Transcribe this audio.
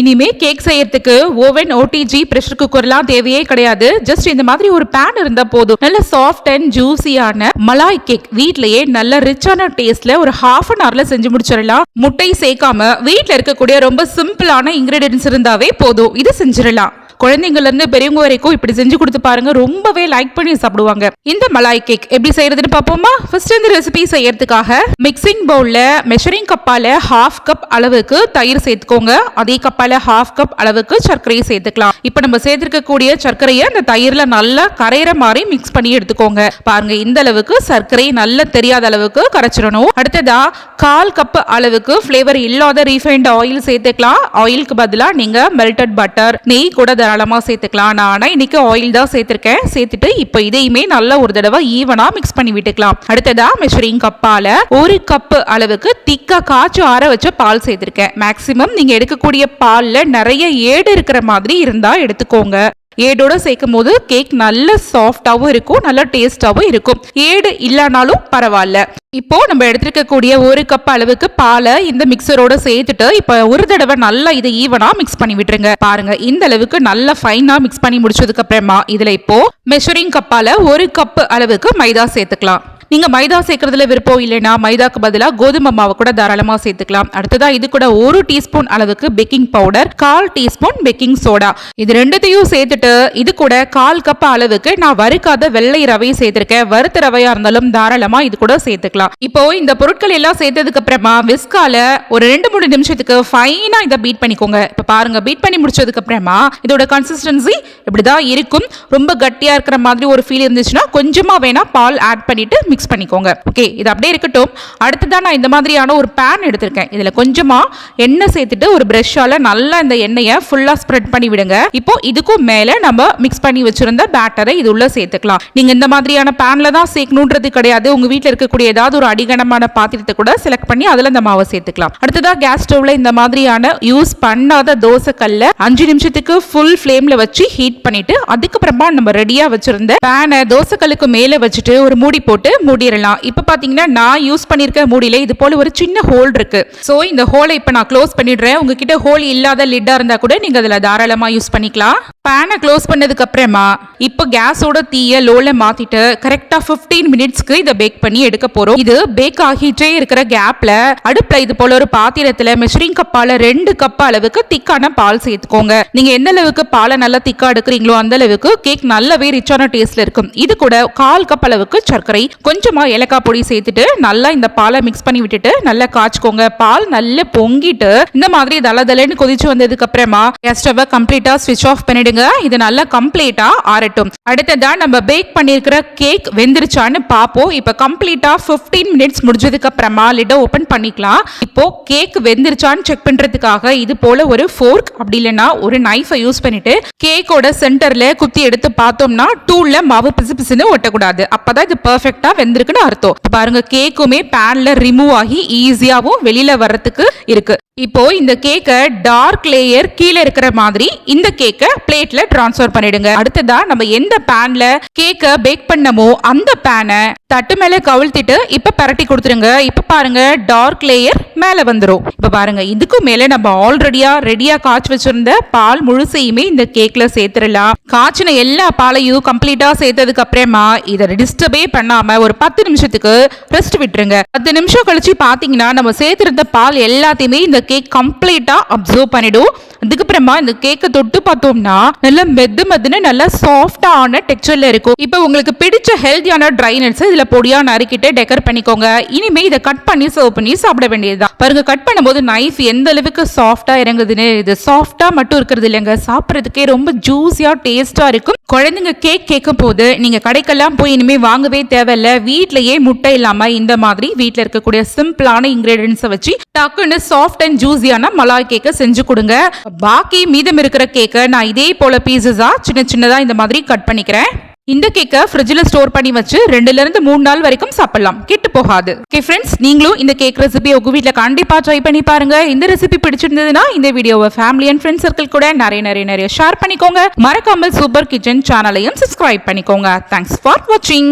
இனிமே கேக் செய்யறதுக்கு oven OTG pressure குக்கர்லாம் தேவையே கிடையாது. ஜஸ்ட் இந்த மாதிரி ஒரு பேன் இருந்தா போதும். நல்ல சாஃப்ட் அண்ட் ஜூசியான மலாய் கேக் வீட்லயே நல்ல ரிச்சான டேஸ்ட்ல ஒரு ஹாஃப் அன் ஹவர்ல செஞ்சு முடிச்சிடலாம். முட்டை சேர்க்காம வீட்டில் இருக்கக்கூடிய ரொம்ப சிம்பிளான இன்கிரீடியன்ஸ் இருந்தாவே போதும். இது செஞ்சிடலாம். குழந்தைங்கள்லேருந்து பெரியவங்க வரைக்கும் இப்படி செஞ்சு கொடுத்து பாருங்க. ரொம்பவே லைக் பண்ணி சாப்பிடுவாங்க. இந்த மலாய் கேக் எப்படி செய்யறதுன்னு பார்ப்போமா? ஃபர்ஸ்ட் இந்த ரெசிபி செய்யறதுக்காக மிக்சிங் பவுல்ல மெஷரிங் கப்பால ஹாஃப் கப் அளவுக்கு தயிர் சேர்த்துக்கோங்க. அதே கப்பால ஹாஃப் கப் அளவுக்கு சர்க்கரையை சேர்த்துக்கலாம். இப்போ நம்ம சேர்த்திருக்கக்கூடிய சர்க்கரையை அந்த தயிர்ல நல்லா கரையிற மாதிரி மிக்ஸ் பண்ணி எடுத்துக்கோங்க. பாருங்க இந்த அளவுக்கு சர்க்கரை நல்லா தெரியாத அளவுக்கு கரைச்சிடணும். அடுத்ததா கால் கப் அளவுக்கு ஃப்ளேவர் இல்லாத ரீஃபைண்ட் ஆயில் சேர்த்துக்கலாம். ஆயிலுக்கு பதிலாக நீங்கள் மெல்டட் பட்டர் நெய் கூட தாராளமாக சேர்த்துக்கலாம். நான் ஆனால் இன்னைக்கு ஆயில் தான் சேர்த்துருக்கேன். சேர்த்துட்டு இப்போ இதையுமே நல்லா ஒரு தடவை ஈவனாக மிக்ஸ் பண்ணி விட்டுக்கலாம். அடுத்ததா மெஷரிங் கப்பால் ஒரு கப்பு அளவுக்கு திக்காக காய்ச்சி ஆற வச்ச பால் சேர்த்துருக்கேன். மேக்சிமம் நீங்கள் எடுக்கக்கூடிய பாலில் நிறைய ஏடு இருக்கிற மாதிரி இருந்தால் எடுத்துக்கோங்க. ஏடோட சேர்க்கும் போது கேக் நல்ல சாஃப்டாகவும் இருக்கும் நல்ல டேஸ்டாகவும் இருக்கும். ஏடு இல்லைனாலும் பரவாயில்ல. இப்போ நம்ம எடுத்துருக்கக்கூடிய ஒரு கப் அளவுக்கு பாலை இந்த மிக்சரோட சேர்த்துட்டு இப்போ ஒரு தடவை நல்லா இதை ஈவனா மிக்ஸ் பண்ணி விட்டுருங்க. பாருங்க இந்த அளவுக்கு நல்லா ஃபைனா மிக்ஸ் பண்ணி முடிச்சதுக்கு அப்புறமா இதுல இப்போ மெஷரிங் கப்பால ஒரு கப் அளவுக்கு மைதா சேர்த்துக்கலாம். நீங்கள் மைதா சேர்க்கறதுல விருப்பம் இல்லைன்னா மைதாக்கு பதிலாக கோதுமை மாவை கூட தாராளமாக சேர்த்துக்கலாம். அடுத்ததாக இது கூட ஒரு டீஸ்பூன் அளவுக்கு பேக்கிங் பவுடர் கால் டீஸ்பூன் பேக்கிங் சோடா இது ரெண்டுத்தையும் சேர்த்துட்டு இது கூட கால் கப் அளவுக்கு நான் வறுக்காத வெள்ளை ரவையை சேர்த்திருக்கேன். வறுத்த ரவையாக இருந்தாலும் தாராளமாக இது கூட சேர்த்துக்கலாம். இப்போ இந்த பொருட்கள் எல்லாம் சேர்த்ததுக்கு அப்புறமா விஸ்கால ஒரு ரெண்டு மூணு நிமிஷத்துக்கு ஃபைனாக இதை பீட் பண்ணிக்கோங்க. இப்போ பாருங்க பீட் பண்ணி முடிச்சதுக்கு அப்புறமா இதோட கன்சிஸ்டன்சி இப்படிதான் இருக்கும். ரொம்ப கட்டியாக இருக்கிற மாதிரி ஒரு ஃபீல் இருந்துச்சுன்னா கொஞ்சமாக வேணால் பால் ஆட் பண்ணிட்டு மிக்ஸ் பண்ணிக்கோங்க. ஓகே இது அப்படியே இருக்கட்டும். அடுத்ததான் நான் இந்த மாதிரியான ஒரு பேன் எடுத்திருக்கேன். இதில் கொஞ்சமாக எண்ணெய் சேர்த்துட்டு ஒரு ப்ரெஷ்ஷால் நல்லா இந்த எண்ணெயை ஃபுல்லாக ஸ்ப்ரெட் பண்ணி விடுங்க. இப்போ இதுக்கும் மேலே நம்ம மிக்ஸ் பண்ணி வச்சிருந்த பேட்டரை இது உள்ள சேர்த்துக்கலாம். நீங்கள் இந்த மாதிரியான பேனில் தான் சேர்க்கணுன்றது கிடையாது. உங்கள் வீட்டில் இருக்கக்கூடிய ஏதாவது ஒரு அடிகனமான பாத்திரத்தை கூட செலக்ட் பண்ணி அதில் இந்த மாவை சேர்த்துக்கலாம். அடுத்ததாக கேஸ் ஸ்டவ்ல இந்த மாதிரியான யூஸ் பண்ணாத தோசைக்கல்ல அஞ்சு நிமிஷத்துக்கு ஃபுல் ஃப்ளேமில் வச்சு ஹீட் பண்ணிட்டு அதுக்கப்புறமா நம்ம ரெடியாக வச்சிருந்த பேனை தோசைக்கல்லுக்கு மேலே வச்சுட்டு ஒரு மூடி போட்டு மூடிடலாம். இப்போ பார்த்தீங்கன்னா நான் யூஸ் பண்ணியிருக்க மூடியில் இது போல ஒரு சின்ன ஹோல் இருக்கு. ஸோ இந்த ஹோலை இப்போ நான் க்ளோஸ் பண்ணிடுறேன். உங்ககிட்ட ஹோல் இல்லாத லிட்டாக இருந்தால் கூட நீங்கள் அதில் தாராளமாக யூஸ் பண்ணிக்கலாம். பேனை க்ளோஸ் பண்ணதுக்கு அப்புறமா இப்போ கேஸோட தீய லோல மாத்திட்டு கரெக்டாக ஃபிஃப்டீன் மினிட்ஸ்க்கு இதை பேக் பண்ணி எடுக்க போறோம். இது பேக் ஆகிட்டே இருக்கிற கேப்ல அடுப்புல இது போல ஒரு பாத்திரத்துல மெஷரிங் கப்பால ரெண்டு கப் அளவுக்கு திக்கான பால் சேர்த்துக்கோங்க. நீங்க எந்த அளவுக்கு பாலை நல்லா திக்கா எடுக்கிறீங்களோ அந்த அளவுக்கு கேக் நல்லாவே ரிச்சான டேஸ்ட்ல இருக்கும். இது கூட கால் கப் அளவுக்கு சர்க்கரை கொஞ்சம் ஏலக்காய் பொடி சேர்த்துட்டு நல்லா இந்த பாலை மிக்ஸ் பண்ணி விட்டுட்டு நல்லா காய்ச்சிக்கோங்க. பால் நல்லா பொங்கிட்டு இந்த மாதிரி தல தலன்னு கொதிச்சு வந்ததுக்கு அப்புறமா ஸ்டவ்வை கம்ப்ளீட்டா ஸ்விட்ச் ஆஃப் பண்ணிடுங்க. இது நல்லா கம்ப்ளீட்டா ஆறட்டும். அடுத்ததா நம்ம பேக் பண்ணிருக்கிற கேக் வெந்துருச்சான்னு பார்ப்போம். இப்போ கம்ப்ளீட்டா 15 மினிட்ஸ் முடிஞ்சதுக்கு அப்புறமா லிட ஓப்பன் பண்ணிக்கலாம். இப்போ கேக் வெந்துருச்சான்னு செக் பண்றதுக்காக இது போல ஒரு ஃபோர்க் அப்படி இல்லைன்னா ஒரு நைஃபை யூஸ் பண்ணிட்டு கேக்கோட சென்டர்ல குத்தி எடுத்து பார்த்தோம்னா டூல்ல மாவு பிசு பிசுன்னு ஒட்டக்கூடாது. அப்பதான் இது பெர்ஃபெக்ட்டா வெந்திருக்குன்னு அர்த்தம். பாருங்க கேக்குமே பேன்ல ரிமூவ் ஆகி ஈஸியாவும் வெளியில வர்றதுக்கு இருக்கு. இப்போ இந்த கேக்கை டார்க் லேயர் கீழே இருக்கிற மாதிரி இந்த கேக்கை பிளேட்ல டிரான்ஸ்ஃபர் பண்ணிடுங்க. அடுத்ததா நம்ம எந்த பேன்ல கேக்கை பேக் பண்ணமோ அந்த பேனை தட்டு மேல கவிழ்த்திட்டு இப்ப பரட்டி கொடுத்துருங்க. இப்ப பாருங்க டார்க் லேயர் மேல வந்துரும். இப்ப பாருங்க இதுக்கும் மேல நம்ம ஆல்ரெடியா ரெடியா காய்ச்சி வச்சிருந்த பால் முழுசையுமே இந்த கேக்ல சேர்த்துடலாம். காய்ச்சின எல்லா பாலையும் கம்ப்ளீட்டா சேர்த்ததுக்கு அப்புறமா இதை டிஸ்டர்பே பண்ணாம ஒரு பத்து நிமிஷத்துக்கு ரெஸ்ட் விட்டுருங்க. பத்து நிமிஷம் கழிச்சு பார்த்தீங்கன்னா நம்ம சேர்த்துருந்த பால் எல்லாத்தையுமே இந்த கேக் கம்ப்ளீட்டா அப்சர்வ் பண்ணிடும். அதுக்கப்புறமா இந்த கேக்கை தொட்டு பார்த்தோம்னா நல்ல மெது மெதுன்னு நல்லா சாஃப்டான டெக்ஸ்டர்ல இருக்கும். இப்போ உங்களுக்கு பிடிச்ச ஹெல்த்தியான ட்ரை நட்ஸ் இதுல பொடியா நறுக்கிட்டு டெக்கர் பண்ணிக்கோங்க. இனிமே இதை கட் பண்ணி சர்வ் பண்ணி சாப்பிட வேண்டியதுதான். பாருங்க கட் பண்ணும்போது நைஃப் எந்த அளவுக்கு சாஃப்டா இறங்குதுன்னு. இது சாஃப்டா மட்டும் இருக்கிறது இல்லைங்க. சாப்பிட்றதுக்கே ரொம்ப ஜூஸியா டேஸ்டா இருக்கும். குழந்தைங்க கேக் கேட்கும் போது நீங்கள் கடைக்கெல்லாம் போய் இனிமேல் வாங்கவே தேவையில்ல. வீட்லயே முட்டை இல்லாமல் இந்த மாதிரி வீட்டில் இருக்கக்கூடிய சிம்பிளான இன்க்ரீடியன்ஸை வச்சு டக்குன்னு சாஃப்ட் அண்ட் ஜூஸியான மலாய் கேக்கை செஞ்சு கொடுங்க. பாக்கி மீதம் இருக்கிற கேக்கை நான் இதே போல் பீசஸாக சின்ன சின்னதாக இந்த மாதிரி கட் பண்ணிக்கிறேன். இந்த கேக்கை ஃப்ரிட்ஜில் ஸ்டோர் பண்ணி வச்சு ரெண்டுல இருந்து மூணு நாள் வரைக்கும் சாப்பிடலாம். கெட்டு போகாது. ஓகே ஃப்ரெண்ட்ஸ் நீங்களும் இந்த கேக் ரெசிபி உங்க வீட்டில் கண்டிப்பாக ட்ரை பண்ணி பாருங்க. இந்த ரெசிபி பிடிச்சிருந்ததுன்னா இந்த வீடியோவை ஃபேமிலி அண்ட் ஃப்ரெண்ட்ஸ் சர்க்கிள் கூட நிறைய நிறைய நிறைய ஷேர் பண்ணிக்கோங்க. மறக்காமல் சூப்பர் கிச்சன் சேனலையும் சப்ஸ்கிரைப் பண்ணிக்கோங்க. தேங்க்ஸ் ஃபார் வாட்சிங்